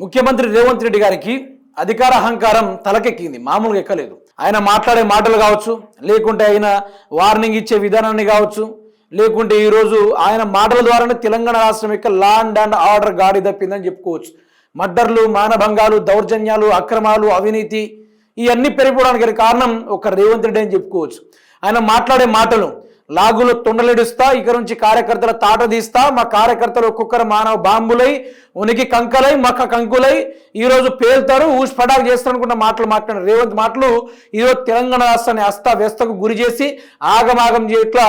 ముఖ్యమంత్రి రేవంత్ రెడ్డి గారికి అధికార అహంకారం తలకెక్కింది మామూలుగా ఎక్కలేదు. ఆయన మాట్లాడే మాటలు కావచ్చు లేకుంటే ఆయన వార్నింగ్ ఇచ్చే విధానాన్ని కావచ్చు లేకుంటే ఈరోజు ఆయన మాటల ద్వారానే తెలంగాణ రాష్ట్రం యొక్క లాండ్ అండ్ ఆర్డర్ గాడి తప్పిందని చెప్పుకోవచ్చు. మర్డర్లు మానభంగాలు దౌర్జన్యాలు అక్రమాలు అవినీతి ఇవన్నీ పెరిగిపోవడానికి కారణం ఒక రేవంత్ రెడ్డి అని చెప్పుకోవచ్చు. ఆయన మాట్లాడే మాటలు లాగులు తుండలిడుస్తా ఇక నుంచి కార్యకర్తల తాట తీస్తా మా కార్యకర్తలు ఒక్కొక్కరు మానవ బాంబులై ఉనికి కంకలై మక్క కంకులై ఈరోజు పేల్తారు ఊసి పడాకు చేస్తారు అనుకున్న మాటలు మాట్లాడిన రేవంత్ మాటలు ఈరోజు తెలంగాణ రాష్ట్రాన్ని అస్తా వ్యస్తకు గురి చేసి ఆగమాగం చేయట్లా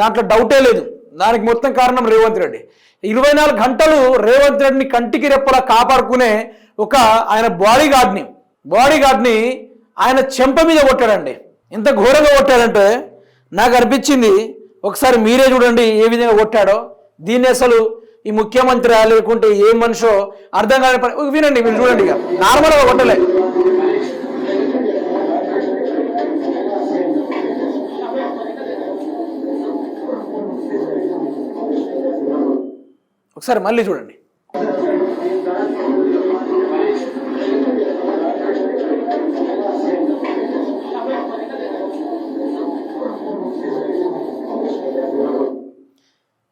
దాంట్లో డౌటే లేదు. దానికి మొత్తం కారణం రేవంత్ రెడ్డి. ఇరవై నాలుగు గంటలు రేవంత్ రెడ్డిని కంటికి రెప్పలా కాపాడుకునే ఒక ఆయన బాడీ గార్డ్ని బాడీ గార్డ్ని ఆయన చెంప మీద కొట్టాడండి. ఎంత ఘోరంగా కొట్టాడంటే నాకు అనిపించింది ఒకసారి మీరే చూడండి ఏ విధంగా కొట్టాడో. దీన్ని అసలు ఈ ముఖ్యమంత్రి లేకుంటే ఏ మనిషో అర్థం కాని పని వినండి మీరు చూడండి ఇక. నార్మల్గా కొట్టలే. ఒకసారి మళ్ళీ చూడండి.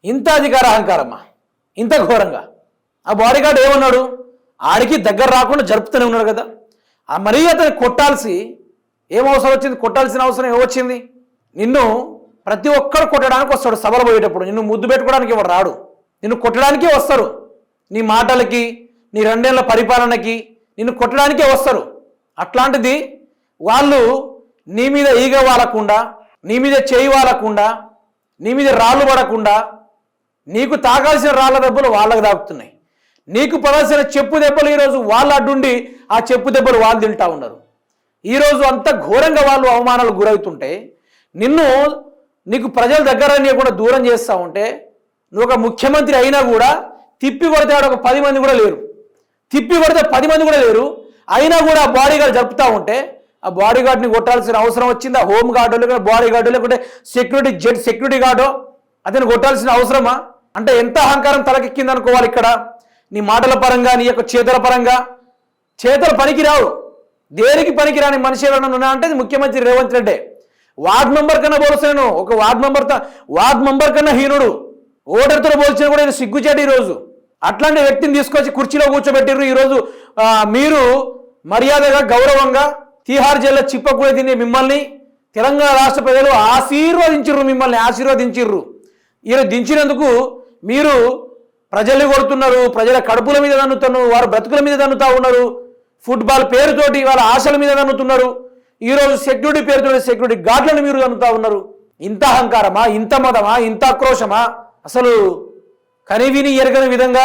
ఇంత అధికార అహంకారమ్మా ఇంత ఘోరంగా? ఆ బాడీగార్డ్ ఏమన్నాడు? ఆడికి దగ్గర రాకుండా జరుపుతూనే ఉన్నాడు కదా. ఆ మరీ అతను కొట్టాల్సి ఏం అవసరం వచ్చింది? కొట్టాల్సిన అవసరం ఏమొచ్చింది నిన్ను ప్రతి ఒక్కరు కొట్టడానికి వస్తాడు సభలు పోయేటప్పుడు. నిన్ను ముద్దు పెట్టుకోవడానికి ఎవరు రాడు? నిన్ను కొట్టడానికే వస్తారు. నీ మాటలకి నీ రెండేళ్ళ పరిపాలనకి నిన్ను కొట్టడానికే వస్తారు. అట్లాంటిది వాళ్ళు నీ మీద ఈగ వాలకుండా నీ మీద చేయి వాలకుండా నీ మీద రాళ్ళు పడకుండా నీకు తాగాల్సిన రాళ్ళ దెబ్బలు వాళ్ళకి తాగుతున్నాయి. నీకు పడాల్సిన చెప్పు దెబ్బలు ఈరోజు వాళ్ళు అడ్డుండి ఆ చెప్పు దెబ్బలు వాళ్ళు తింటా ఉన్నారు. ఈరోజు అంత ఘోరంగా వాళ్ళు అవమానాలు గురవుతుంటే నిన్ను నీకు ప్రజల దగ్గర కూడా దూరం చేస్తూ ఉంటే నువ్వు ఒక ముఖ్యమంత్రి అయినా కూడా తిప్పి కొడితే ఒక పది మంది కూడా లేరు. తిప్పి కొడితే పది మంది కూడా లేరు. అయినా కూడా ఆ బాడీగార్డ్ జరుపుతూ ఉంటే ఆ బాడీ గార్డ్ని కొట్టాల్సిన అవసరం వచ్చింది? ఆ హోమ్ గార్డు లేకుంటే బాడీ గార్డు లేకుంటే సెక్యూరిటీ జెడ్ సెక్యూరిటీ గార్డో అతను కొట్టాల్సిన అవసరమా? అంటే ఎంత అహంకారం తలకెక్కింది అనుకోవాలి ఇక్కడ? నీ మాటల పరంగా నీ యొక్క చేతుల పరంగా? చేతులు పనికిరావు. దేనికి పనికిరాని మనిషి ఎవరైనా ఉన్నా అంటే ముఖ్యమంత్రి రేవంత్ రెడ్డి. వార్డ్ మెంబర్ కన్నా పోల్చాను ఒక వార్డ్ మెంబర్ వార్డ్ మెంబర్ కన్నా హీనుడు. ఓటర్తో పోల్చిన కూడా నేను సిగ్గుచేటి ఈరోజు. అట్లాంటి వ్యక్తిని తీసుకొచ్చి కుర్చీలో కూర్చోబెట్టిర్రు ఈరోజు మీరు మర్యాదగా గౌరవంగా తీహార్ జైల్లో చిప్పకూడ తినే మిమ్మల్ని తెలంగాణ రాష్ట్ర ప్రజలు ఆశీర్వదించిర్రు మిమ్మల్ని ఆశీర్వదించిర్రు. ఈరోజు దించినందుకు మీరు ప్రజల్ని కొడుతున్నారు ప్రజల కడుపుల మీద దన్నుతున్నారు వారు బ్రతుకుల మీద దన్నుతా ఉన్నారు. ఫుట్బాల్ పేరుతోటి వాళ్ళ ఆశల మీద దన్నుతున్నారు ఈరోజు సెక్యూరిటీ పేరుతో సెక్యూరిటీ గార్డులను మీరు దన్నుతా ఉన్నారు. ఇంత అహంకారమా? ఇంత మదమా ఇంత ఆక్రోశమా? అసలు కనివిని ఎరగని విధంగా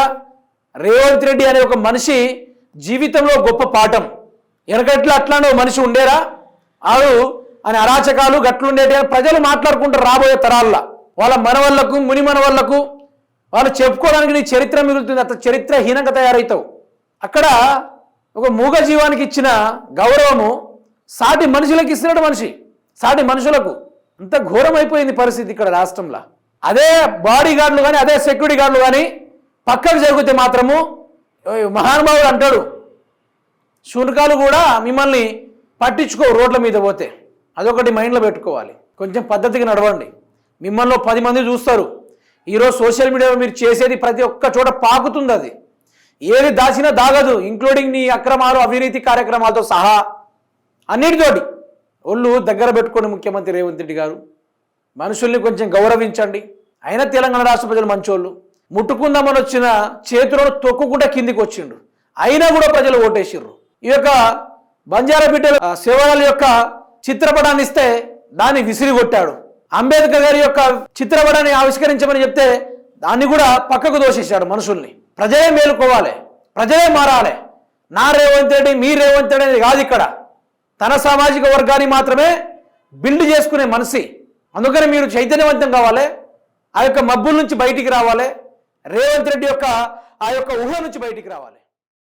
రేవంత్ రెడ్డి అనే ఒక మనిషి జీవితంలో గొప్ప పాఠం. వెనకట్ల అట్లానే ఒక మనిషి ఉండేరా? ఆడు అని అరాచకాలు గట్లుండేటి అని ప్రజలు మాట్లాడుకుంటారు రాబోయే తరాల్లో. వాళ్ళ మనవళ్ళకు ముని మనవళ్ళకు వాళ్ళు చెప్పుకోవడానికి నీ చరిత్ర మిగులుతుంది అంత చరిత్రహీనంగా తయారవుతావు అక్కడ ఒక మూగ జీవానికి ఇచ్చిన గౌరవము సాటి మనుషులకు ఇస్తున్నాడు మనిషి. సాటి మనుషులకు. అంత ఘోరమైపోయింది పరిస్థితి ఇక్కడ రాష్ట్రంలో. అదే బాడీ గార్డులు కానీ అదే సెక్యూరిటీ గార్డులు కానీ పక్కకు జరిగితే మాత్రము మహానుభావుడు అంటాడు శునకాలు కూడా మిమ్మల్ని పట్టించుకో రోడ్ల మీద పోతే. అదొకటి మైండ్లో పెట్టుకోవాలి. కొంచెం పద్ధతిగా నడవండి. మిమ్మల్ని పది మంది చూస్తారు. ఈరోజు సోషల్ మీడియాలో మీరు చేసేది ప్రతి ఒక్క చోట పాకుతుంది అది. ఏది దాచినా దాగదు ఇంక్లూడింగ్ నీ అక్రమాలు అవినీతి కార్యక్రమాలతో సహా అన్నిటితోటి. ఒళ్ళు దగ్గర పెట్టుకోండి ముఖ్యమంత్రి రేవంత్ రెడ్డి గారు. మనుషుల్ని కొంచెం గౌరవించండి. అయినా తెలంగాణ రాష్ట్ర ప్రజలు మంచోళ్ళు. ముట్టుకుందామని వచ్చిన చేతులను తొక్కుకుంటా కిందికి వచ్చిండు అయినా కూడా ప్రజలు ఓటేసిర్రు. ఈ యొక్క బంజారా బిడ్డల ఆ, యొక్క చిత్రపటాన్ని ఇస్తే దాన్ని విసిరిగొట్టాడు. అంబేద్కర్ గారి యొక్క చిత్రపటాన్ని ఆవిష్కరించమని చెప్తే దాన్ని కూడా పక్కకు దోషించాడు మనుషుల్ని. ప్రజలే మేలుకోవాలి ప్రజలే మారాలి. నా రేవంత్ రెడ్డి మీ రేవంత్ రెడ్డి అనేది కాదు ఇక్కడ. తన సామాజిక వర్గాన్ని మాత్రమే బిల్డ్ చేసుకునే మనిషి. అందుకని మీరు చైతన్యవంతం కావాలి ఆ యొక్క మబ్బుల నుంచి బయటికి రావాలి రేవంత్ రెడ్డి యొక్క ఆ యొక్క ఊహ నుంచి బయటికి రావాలి.